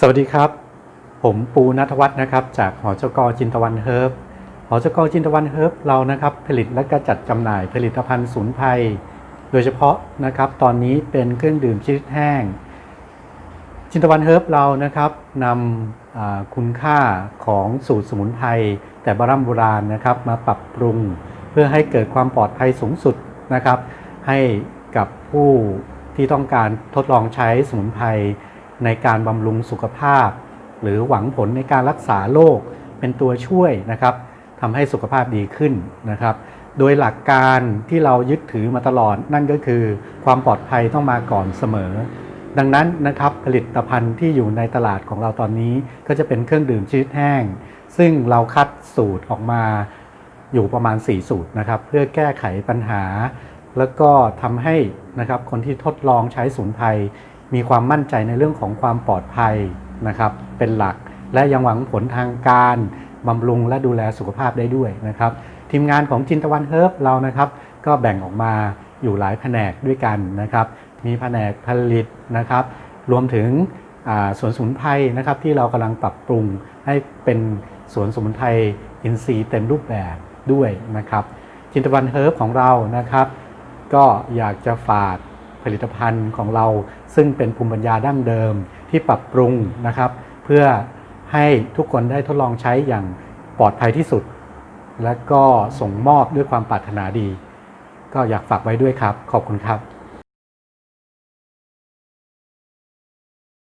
สวัสดีครับ ผมปูนัทวัฒน์นะครับ จากหอจกจินตวันเฮิร์บหอจกจินตวันเฮิร์บเรานะครับ ผลิตและก็จัดจำหน่ายผลิตภัณฑ์สูนไพรโดยเฉพาะนะครับ ตอนนี้เป็นเครื่องดื่มชนิดแห้ง จินตวันเฮิร์บเรานะครับนำคุณค่าของสูตรสมุนไพรแต่บราณโบราณนะครับ มาปรับปรุง เพื่อให้เกิดความปลอดภัยสูงสุดนะครับ ให้กับผู้ที่ต้องการทดลองใช้สมุนไพร ในการบำรุงสุขภาพ หรือหวังผลในการรักษาโรคเป็นตัวช่วยนะครับทำให้สุขภาพดีขึ้นนะครับ โดยหลักการที่เรายึดถือมาตลอดนั่นก็คือ ความปลอดภัยต้องมาก่อนเสมอ ดังนั้นนะครับผลิตภัณฑ์ที่อยู่ในตลาดของเราตอนนี้ ก็จะเป็นเครื่องดื่มชนิดแห้ง ซึ่งเราคัดสูตรออกมาอยู่ประมาณ 4 สูตรนะครับ เพื่อแก้ไขปัญหา แล้วก็ทำให้นะครับคนที่ทดลองใช้สมุนไพร มีความมั่นใจในเรื่องของความปลอดภัยนะครับ เป็นหลัก และยังหวังผลทางการบำรุงและดูแลสุขภาพได้ด้วยนะครับ ทีมงานของจินตวันเฮิร์บเรานะครับ ก็แบ่งออกมาอยู่หลายแผนกด้วยกันนะครับ มีแผนกผลิตนะครับ รวมถึงสวนสมุนไพรนะครับที่เรากำลังปรับปรุงให้เป็นสวนสมุนไพรอินทรีย์เต็มรูปแบบด้วยนะครับ จินตวันเฮิร์บของเรานะครับ ก็อยากจะฝาก ผลิตภัณฑ์ของเรา ซึ่งเป็นภูมิปัญญาดั้งเดิมที่ปรับปรุงนะครับ เพื่อให้ทุกคนได้ทดลองใช้อย่างปลอดภัยที่สุด และก็ส่งมอบด้วยความปรารถนาดี ก็อยากฝากไว้ด้วยครับ ขอบคุณครับ